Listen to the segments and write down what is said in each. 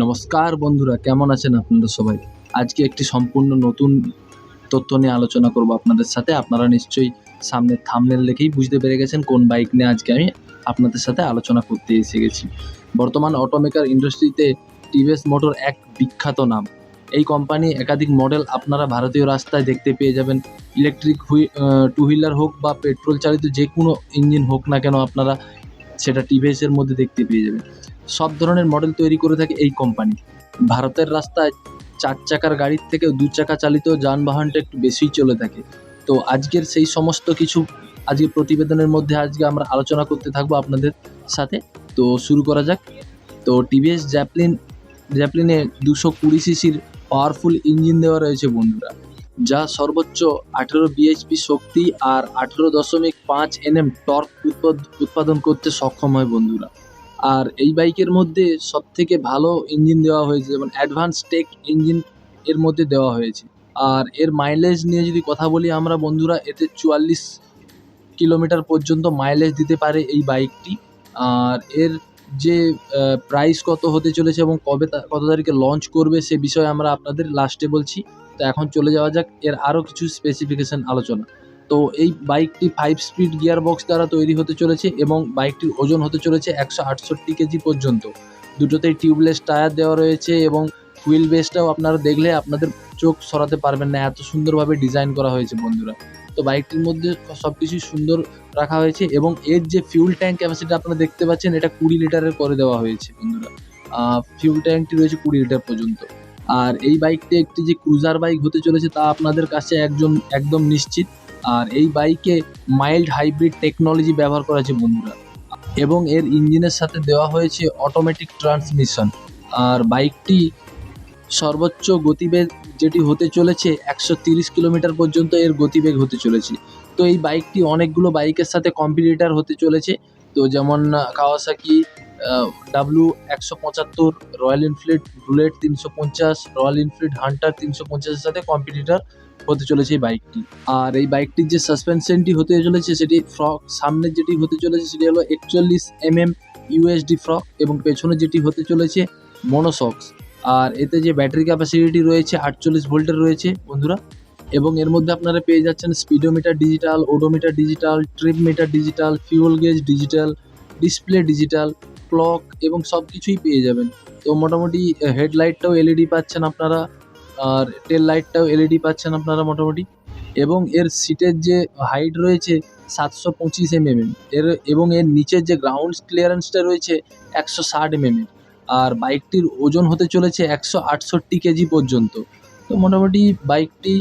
নমস্কার বন্ধুরা, কেমন আছেন আপনারা সবাই? আজকে একটি সম্পূর্ণ নতুন তথ্য নিয়ে আলোচনা করব আপনাদের সাথে। আপনারা নিশ্চয়ই সামনে থামনেল দেখেই বুঝতে পেরে গেছেন কোন বাইক নিয়ে আজকে আমি আপনাদের সাথে আলোচনা করতে এসে গেছি বর্তমান অটোমেকার ইন্ডাস্ট্রিতে টিভিএস মোটর এক বিখ্যাত নাম। এই কোম্পানি একাধিক মডেল আপনারা ভারতীয় রাস্তায় দেখতে পেয়ে যাবেন। ইলেকট্রিক হুই টু হুইলার হোক বা পেট্রোল চালিত যে কোনো ইঞ্জিন হোক না কেন আপনারা সেটা টিভিএসের মধ্যে দেখতে পেয়ে যাবেন। সব ধরনের মডেল তৈরি করে থাকে এই কোম্পানি ভারতের রাস্তায় চার চাকার গাড়ির থেকে দু চাকা চালিত যানবাহনটা একটু বেশিই চলে থাকে। তো আজকের সেই সমস্ত কিছু আজকে প্রতিবেদনের মধ্যে আজকে আমরা আলোচনা করতে থাকব আপনাদের সাথে। তো শুরু করা যাক। তো টিভিএস জ্যাপলিন জ্যাপলিনে দুশো কুড়ি সিসির পাওয়ারফুল ইঞ্জিন দেওয়া রয়েছে বন্ধুরা। যা সর্বোচ্চ আঠেরো বিএইচপি শক্তি আর আঠেরো দশমিক পাঁচ এনএম টর্ক উৎপাদন করতে সক্ষম হয় বন্ধুরা। আর এই বাইকের মধ্যে সব থেকে ভালো ইঞ্জিন দেওয়া হয়েছে, যেমন অ্যাডভান্স টেক ইঞ্জিন এর মধ্যে দেওয়া হয়েছে। আর এর মাইলেজ নিয়ে যদি কথা বলি আমরা বন্ধুরা, এতে চুয়াল্লিশ কিলোমিটার পর্যন্ত মাইলেজ দিতে পারে এই বাইকটি। আর এর যে প্রাইস কত হতে চলেছে এবং কবে কত তারিখে লঞ্চ করবে সে বিষয়ে আমরা আপনাদের লাস্টে বলছি। তো এখন চলে যাওয়া যাক, এর আরও কিছু স্পেসিফিকেশান আলোচনা। তো এই বাইকটি ফাইভ স্পিড গিয়ার বক্স দ্বারা তৈরি হতে চলেছে এবং বাইকটির ওজন হতে চলেছে একশো আটষট্টি কেজি পর্যন্ত। দুটোতেই টিউবলেস টায়ার দেওয়া রয়েছে এবং হুইল বেসটাও আপনারা দেখলে আপনাদের চোখ সরাতে পারবেন না, এত সুন্দরভাবে ডিজাইন করা হয়েছে বন্ধুরা। তো বাইকটির মধ্যে সব কিছুই সুন্দর রাখা হয়েছে এবং এর যে ফিউল ট্যাঙ্ক ক্যাপাসিটি আপনারা দেখতে পাচ্ছেন, এটা কুড়ি লিটারের করে দেওয়া হয়েছে বন্ধুরা। ফিউল ট্যাঙ্কটি রয়েছে কুড়ি লিটার পর্যন্ত। আর এই বাইকটি একটি যে ক্রুজার বাইক হতে চলেছে তা আপনাদের কাছে একজন, একদম নিশ্চিত। আর এই বাইকে মাইল্ড হাইব্রিড টেকনোলজি ব্যবহার করা আছে বন্ধুরা। এবং এর ইঞ্জিনের সাথে দেওয়া হয়েছে অটোমেটিক ট্রান্সমিশন আর বাইকটি সর্বোচ্চ গতিবেগ যেটি হতে চলেছে একশো তিরিশ কিলোমিটার পর্যন্ত এর গতিবেগ হতে চলেছে। তো এই বাইকটি অনেকগুলো বাইকের সাথে কম্পিটিটার হতে চলেছে। তো যেমন কাওয়াসাকি ডাব্লু একশো পঁচাত্তর রয়্যাল এনফিল্ড বুলেট তিনশো পঞ্চাশ রয়্যাল এনফিল্ড হান্টার তিনশো পঞ্চাশের সাথে কম্পিটিটার হতে চলেছে এই বাইকটি আর এই বাইকটির যে সাসপেনশনটি হতে চলেছে সেটি ফ্রক সামনের যেটি হতে চলেছে সেটি হলো একচল্লিশ এম এম ইউএসডি ফ্রক এবং পেছনে যেটি হতে চলেছে মনোসক্স আর এতে যে ব্যাটারি ক্যাপাসিটি রয়েছে, আটচল্লিশ ভোল্টের রয়েছে, বন্ধুরা। এবং এর মধ্যে আপনারা পেয়ে যাচ্ছেন speedometer digital odometer digital trip meter digital fuel gauge digital display digital clock এবং সব কিছুই পেয়ে যাবেন। তো মোটামুটি হেডলাইটটাও এলইডি পাচ্ছেন আপনারা, আর টেল লাইটটাও এলইডি পাচ্ছেন আপনারা মোটামুটি। এবং এর সিটের যে হাইট রয়েছে, সাতশো পঁচিশ এমএম এর। এবং এর নিচের যে গ্রাউন্ড ক্লিয়ারেন্সটা রয়েছে, একশো ষাট এমএম আর বাইকটির ওজন হতে চলেছে একশো আটষট্টি কেজি পর্যন্ত। তো মোটামুটি বাইকটি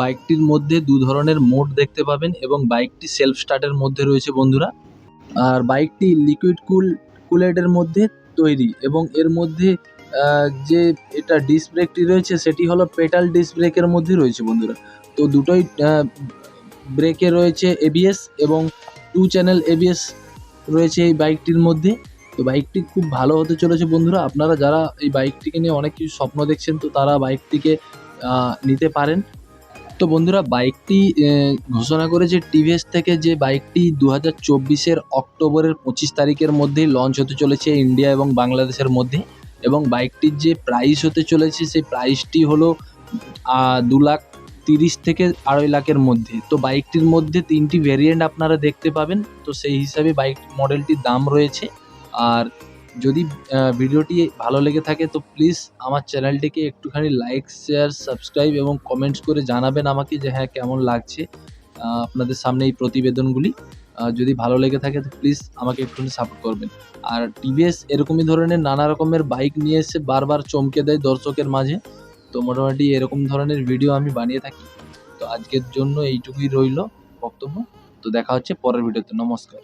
বাইকটির মধ্যে দু ধরনের মোড দেখতে পাবেন এবং বাইকটি সেলফ স্টার্টের মধ্যে রয়েছে বন্ধুরা। আর বাইকটি লিকুইড কুল কুলেটের মধ্যে তৈরি এবং এর মধ্যে যে এটা ডিস্ক ব্রেকটি রয়েছে, সেটি হলো পেটাল ডিস্ক ব্রেকের মধ্যে রয়েছে বন্ধুরা। তো দুটোই ব্রেকে রয়েছে এবিএস এবং টু চ্যানেল এবিএস রয়েছে এই বাইকটির মধ্যে। তো বাইকটি খুব ভালো হতে চলেছে বন্ধুরা। আপনারা যারা এই বাইকটিকে নিয়ে অনেক কিছু স্বপ্ন দেখছেন, তো তারা বাইকটিকে নিতে পারেন। তো বন্ধুরা বাইকটি ঘোষণা করেছে টিভিএস থেকে যে বাইকটি দু হাজার চব্বিশের অক্টোবরের পঁচিশ তারিখের মধ্যেই লঞ্চ হতে চলেছে ইন্ডিয়া এবং বাংলাদেশের মধ্যে এবং বাইকটির যে প্রাইস হতে চলেছে সেই প্রাইসটি হলো দু লাখ তিরিশ থেকে আড়াই লাখের মধ্যে। তো বাইকটির মধ্যে তিনটি ভেরিয়েন্ট আপনারা দেখতে পাবেন। তো সেই হিসাবে বাইক মডেলটির দাম রয়েছে। আর যদি ভিডিওটি ভালো লেগে থাকে, তো প্লিজ আমার চ্যানেলটিকে একটুখানি লাইক শেয়ার সাবস্ক্রাইব এবং কমেন্টস করে জানাবেন আমাকে যে হ্যাঁ কেমন লাগছে আপনাদের সামনে এই প্রতিবেদনগুলি। যদি ভালো লেগে থাকে, তো প্লিজ আমাকে একটুখানি সাপোর্ট করবেন। আর টিভিএস এরকমই ধরনের নানা রকমের বাইক নিয়ে এসে বারবার চমকে দেয় দর্শকের মাঝে, তো মোটামুটি এরকম ধরনের ভিডিও আমি বানিয়ে থাকি। তো আজকের জন্য এইটুকুই রইল বক্তব্য। তো দেখা হচ্ছে পরের ভিডিওতে নমস্কার।